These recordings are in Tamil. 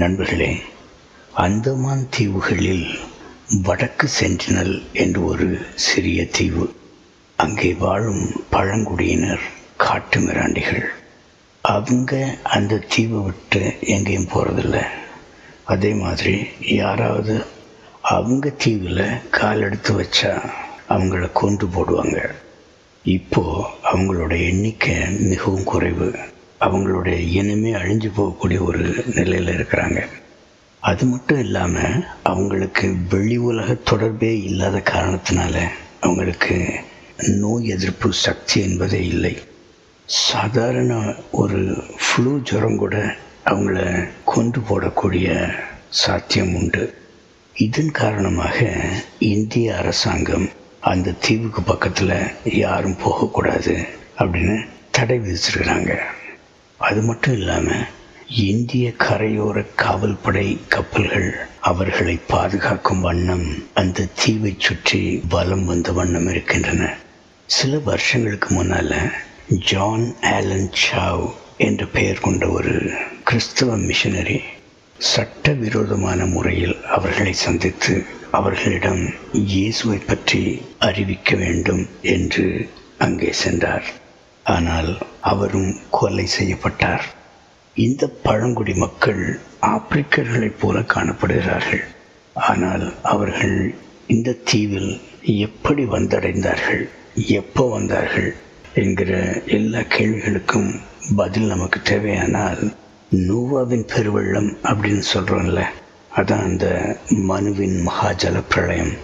நண்பர்களே அந்தமான் தீவுகளில் வடக்கு சென்டினல் என்று ஒரு சிறிய தீவு. அங்கே வாழும் பழங்குடியினர் காட்டு மிராண்டிகள். அவங்க அந்த தீவை விட்டு எங்கேயும் போகிறதில்ல அதே மாதிரி யாராவது அவங்க தீவில் கால் எடுத்து வச்சா அவங்கள கொண்டு போடுவாங்க. இப்போது அவங்களோட எண்ணிக்கை மிகவும் குறைவு. அவங்களுடைய இனமே அழிஞ்சு போகக்கூடிய ஒரு நிலையில் இருக்கிறாங்க. அது மட்டும் இல்லாமல் அவங்களுக்கு வெளி உலக தொடர்பே இல்லாத காரணத்தினால அவங்களுக்கு நோய் எதிர்ப்பு சக்தி என்பதே இல்லை. சாதாரண ஒரு ஃப்ளூ ஜுரம் கூட அவங்கள கொண்டு போடக்கூடிய சாத்தியம் உண்டு. இதன் காரணமாக இந்திய அரசாங்கம் அந்த தீவுக்கு பக்கத்தில் யாரும் போகக்கூடாது அப்படின்னு தடை விதிச்சிருக்கிறாங்க. அது மட்டும் இல்லாமல் இந்திய கரையோர காவல்படை கப்பல்கள் அவர்களை பாதுகாக்கும் வண்ணம் அந்த தீவை சுற்றி வலம் வந்த வண்ணம் இருக்கின்றன. சில வருஷங்களுக்கு முன்னால் ஜான் ஆலன் சாவ் என்ற பெயர் கொண்ட ஒரு கிறிஸ்தவ மிஷனரி சட்டவிரோதமான முறையில் அவர்களை சந்தித்து அவர்களிடம் இயேசுவை பற்றி அறிவிக்க வேண்டும் என்று அங்கே சென்றார். ஆனால் அவரும் கொலை செய்யப்பட்டார். இந்த பழங்குடி மக்கள் ஆப்பிரிக்கர்களைப் போல காணப்படுகிறார்கள். ஆனால் அவர்கள் இந்த தீவில் எப்படி வந்தடைந்தார்கள் எப்போ வந்தார்கள் என்கிற எல்லா கேள்விகளுக்கும் பதில் நமக்கு தேவையானால் நூவாவின் பெருவெள்ளம் அப்படின்னு சொல்கிறோம்ல அதான் அந்த மனுவின் மகாஜல பிரளயம்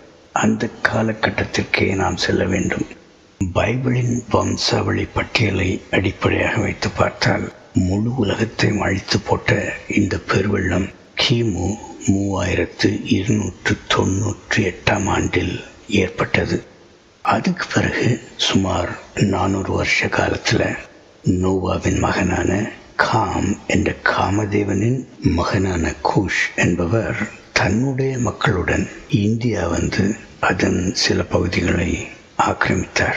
அந்த காலகட்டத்திற்கே நாம் செல்ல வேண்டும். பைபிளின் வம்சாவளி பட்டியலை அடிப்படையாக வைத்து பார்த்தால் முழு உலகத்தையும் அழித்து போட்ட இந்த பெருவெள்ளம் கிமு மூவாயிரத்து இருநூற்று தொண்ணூற்றி எட்டாம் ஆண்டில் ஏற்பட்டது. அதுக்கு பிறகு சுமார் நானூறு வருஷ காலத்தில் நோவாவின் மகனான காம் என்ற காமதேவனின் மகனான கூஷ் என்பவர் தன்னுடைய மக்களுடன் இந்தியா வந்து அதன் சில பகுதிகளை ஆக்கிரமித்தார்.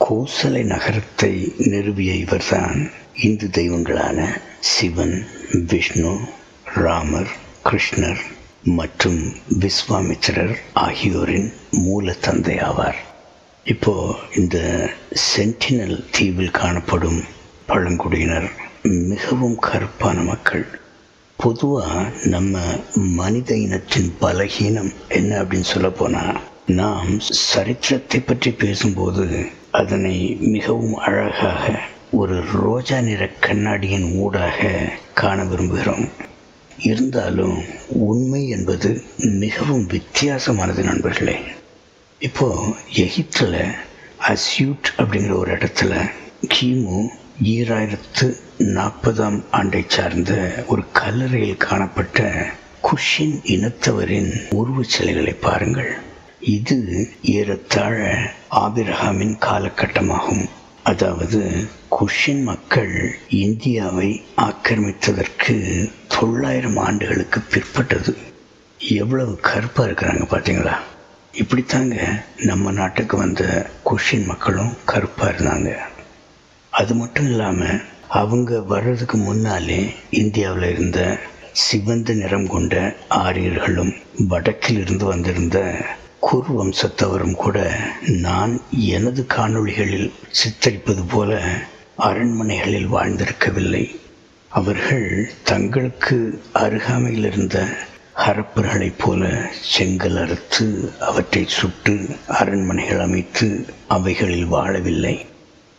கோசலை நகரத்தை நிறுவிய இவர்தான் இந்து தெய்வங்களான சிவன் விஷ்ணு ராமர் கிருஷ்ணர் மற்றும் விஸ்வாமித்திரர் ஆகியோரின் மூல தந்தை ஆவார். இப்போ இந்த சென்டினல் தீவில் காணப்படும் பழங்குடியினர் மிகவும் கருப்பான மக்கள். பொதுவாக நம்ம மனித இனத்தின் பலகீனம் என்ன அப்படின்னு சொல்ல போனால் நாம் சரித்திரத்தை பற்றி பேசும்போது அதனை மிகவும் அழகாக ஒரு ரோஜா நிற கண்ணாடியின் ஊடாக காண விரும்புகிறோம். இருந்தாலும் உண்மை என்பது மிகவும் வித்தியாசமானது நண்பர்களே. இப்போ எகிப்தில் அஸ்யூட் அப்படிங்கிற ஒரு இடத்துல கிமு ஈராயிரத்து நாற்பதாம் ஆண்டை சார்ந்த ஒரு கல்லறையில் காணப்பட்ட குஷின் இனத்தவரின் உருவச் சிலைகளை பாருங்கள். இது ஏறத்தாழ ஆபிரஹாமின் காலகட்டமாகும். அதாவது குஷின் மக்கள் இந்தியாவை ஆக்கிரமித்ததற்கு தொள்ளாயிரம் ஆண்டுகளுக்கு பிற்பட்டது. எவ்வளவு கருப்பாக இருக்கிறாங்க பார்த்தீங்களா இப்படித்தாங்க நம்ம நாட்டுக்கு வந்த குஷின் மக்களும் கருப்பாக இருந்தாங்க. அது மட்டும் இல்லாமல் அவங்க வர்றதுக்கு முன்னாலே இந்தியாவில் இருந்த சிவந்த நிறம் கொண்ட ஆரியர்களும் வடக்கில் இருந்து வந்திருந்த குரு வம்சத்தவரும் கூட நான் எனது காணொளிகளில் சித்தரிப்பது போல அரண்மனைகளில் வாழ்ந்திருக்கவில்லை. அவர்கள் தங்களுக்கு அருகாமையில் இருந்த ஹரப்பர்களைப் போல செங்கல் அறுத்து அவற்றை சுட்டு அரண்மனைகள் அமைத்து அவைகளில் வாழவில்லை.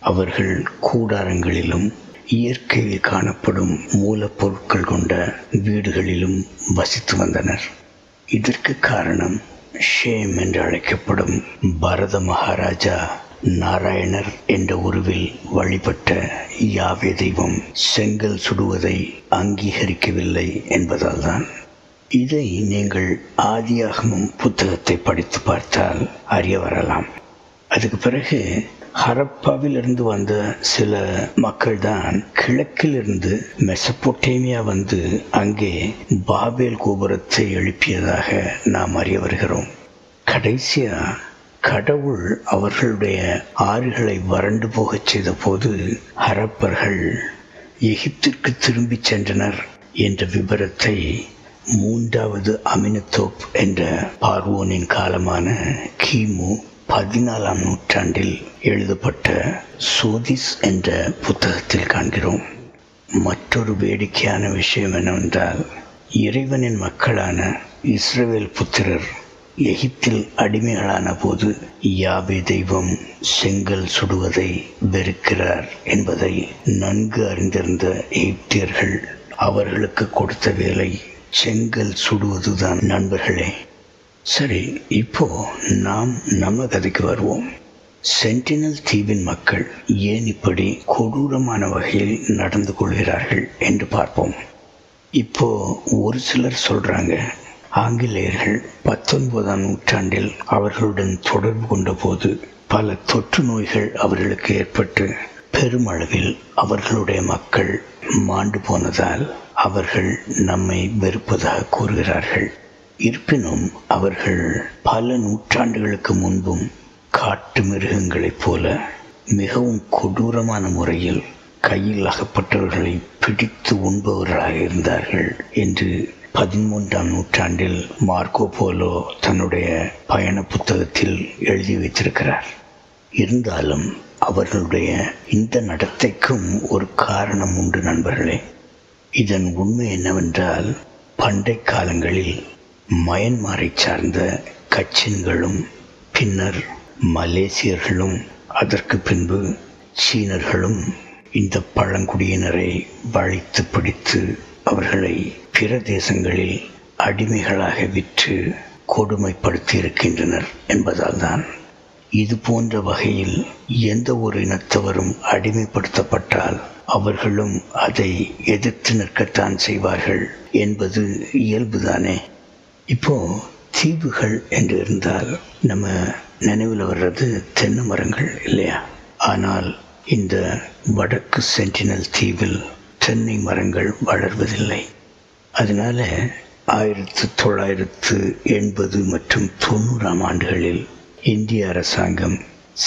அவர்கள் கூடாரங்களிலும் இயற்கையில் காணப்படும் மூலப்பொருட்கள் கொண்ட வீடுகளிலும் வசித்து வந்தனர். இதற்கு காரணம் ஷேம் என்று அழைக்கப்படும் பரத மகாராஜா நாராயணர் என்ற உருவில் வழிபட்ட யாவே தெய்வம் செங்கல் சுடுவதை அங்கீகரிக்கவில்லை என்பதால்தான். இதை நீங்கள் ஆதியாகமும் புத்தகத்தை படித்து பார்த்தால் அறிய வரலாம். அதுக்கு பிறகு ஹரப்பாவிலிருந்து வந்த சில மக்கள் தான் கிழக்கிலிருந்து மெசப்போட்டேமியா வந்து அங்கே பாபேல் கோபுரத்தை எழுப்பியதாக நாம் அறிய வருகிறோம். கடைசியா கடவுள் அவர்களுடைய ஆறுகளை வறண்டு போகச் செய்த போது ஹரப்பர்கள் எகிப்திற்கு திரும்பிச் சென்றனர் என்ற விபரத்தை மூன்றாவது அமினத்தோப் என்ற பார்வோனின் காலமான கிமு பதினாலாம் நூற்றாண்டில் எழுதப்பட்ட சோதிஸ் என்ற புத்தகத்தில் காண்கிறோம். மற்றொரு வேடிக்கையான விஷயம் என்னவென்றால் இறைவனின் மக்களான இஸ்ரவேல் புத்திரர் எகிப்தில் அடிமைகளான போது யாபே தெய்வம் செங்கல் சுடுவதை வெறுக்கிறார் என்பதை நன்கு அறிந்திருந்த எகிப்தியர்கள் அவர்களுக்கு கொடுத்த வேலை செங்கல் சுடுவதுதான் நண்பர்களே. சரி இப்போ நாம் நம்ம கதைக்கு வருவோம். சென்டினல் தீவின் மக்கள் ஏன் இப்படி கொடூரமான வகையில் நடந்து கொள்கிறார்கள் என்று பார்ப்போம். இப்போ ஒரு சிலர் சொல்றாங்க ஆங்கிலேயர்கள் பத்தொன்பதாம் நூற்றாண்டில் அவர்களுடன் தொடர்பு கொண்டபோது பல தொற்று நோய்கள் அவர்களுக்கு ஏற்பட்டு பெருமளவில் அவர்களுடைய மக்கள் மாண்டு போனதால் அவர்கள் நம்மை வெறுப்பதாக கூறுகிறார்கள். இருப்பினும் அவர்கள் பல நூற்றாண்டுகளுக்கு முன்பும் காட்டு மிருகங்களைப் போல மிகவும் கொடூரமான முறையில் கையில் அகப்பட்டவர்களை பிடித்து உண்பவர்களாக இருந்தார்கள் என்று பதிமூன்றாம் நூற்றாண்டில் மார்க்கோ போலோ தன்னுடைய பயண புத்தகத்தில் எழுதி வைத்திருக்கிறார். இருந்தாலும் அவர்களுடைய இந்த நடத்தைக்கும் ஒரு காரணம் உண்டு நண்பர்களே. இதன் உண்மை என்னவென்றால் பண்டை காலங்களில் மயன்மாரை சார்ந்த கச்சின்களும் பின்னர் மலேசியர்களும் அதற்கு பின்பு சீனர்களும் இந்த பழங்குடியினரை வளைத்து பிடித்து அவர்களை பிற தேசங்களில் அடிமைகளாக விற்று கொடுமைப்படுத்தி இருக்கின்றனர் என்பதால் தான் இது போன்ற வகையில் எந்த ஒரு இனத்தவரும் அடிமைப்படுத்தப்பட்டால் அவர்களும் அதை எதிர்த்து நிற்கத்தான் செய்வார்கள் என்பது இயல்புதானே. இப்போ தீவுகள் என்று இருந்தால் நம்ம நினைவில் வர்றது தென்னை மரங்கள் இல்லையா? ஆனால் இந்த வடக்கு சென்டினல் தீவில் தென்னை மரங்கள் வளர்வதில்லை. அதனால ஆயிரத்து தொள்ளாயிரத்து எண்பது மற்றும் தொண்ணூறாம் ஆண்டுகளில் இந்திய அரசாங்கம்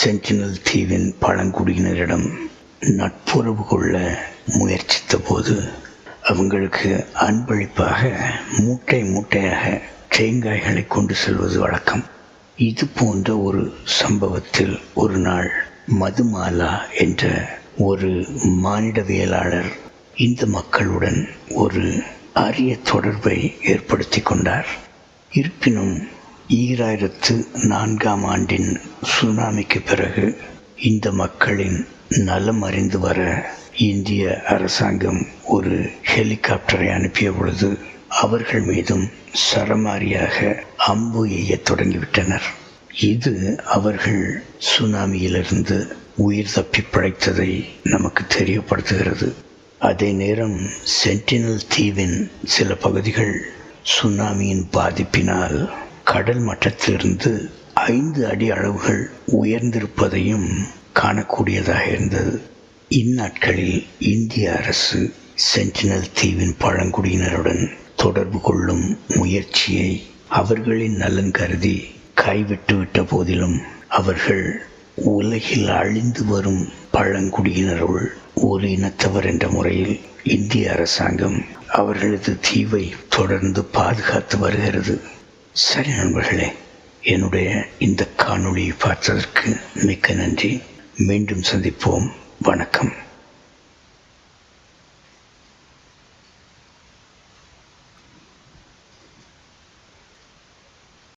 சென்டினல் தீவின் பழங்குடியினரிடம் நட்புறவு கொள்ள முயற்சித்த போது அவங்களுக்கு அன்பளிப்பாக மூட்டை மூட்டையாக தேங்காய்களை கொண்டு செல்வது வழக்கம். இது போன்ற ஒரு சம்பவத்தில் ஒரு நாள் மதுமாலா என்ற ஒரு மானிடவியலாளர் இந்த மக்களுடன் ஒரு அரிய தொடர்பை ஏற்படுத்தி கொண்டார். இருப்பினும் ஈராயிரத்து நான்காம் ஆண்டின் சுனாமிக்கு பிறகு இந்த மக்களின் நலம் அறிந்து வர இந்திய அரசாங்கம் ஒரு ஹெலிகாப்டரை அனுப்பிய பொழுது அவர்கள் மீதும் சரமாரியாக அம்பு எய்யத் தொடங்கிவிட்டனர். இது அவர்கள் சுனாமியிலிருந்து உயிர் தப்பி பிழைத்ததை நமக்கு தெரியப்படுத்துகிறது. அதே நேரம் சென்டினல் தீவின் சில பகுதிகள் சுனாமியின் பாதிப்பினால் கடல் மட்டத்திலிருந்து ஐந்து அடி அளவுகள் உயர்ந்திருப்பதையும் காணக்கூடியதாக இருந்தது. இந்நாட்களில் இந்திய அரசு சென்டினல் தீவின் பழங்குடியினருடன் தொடர்பு கொள்ளும் முயற்சியை அவர்களின் நலன் கருதி கைவிட்டுவிட்ட போதிலும் அவர்கள் உலகில் அழிந்து வரும் பழங்குடியினருள் ஒரு இனத்தவர் என்ற முறையில் இந்திய அரசாங்கம் அவர்களது தீவை தொடர்ந்து பாதுகாத்து வருகிறது. சரி நண்பர்களே என்னுடைய இந்த காணொளியை பார்த்ததற்கு மிக்க நன்றி. மீண்டும் சந்திப்போம். வணக்கம்.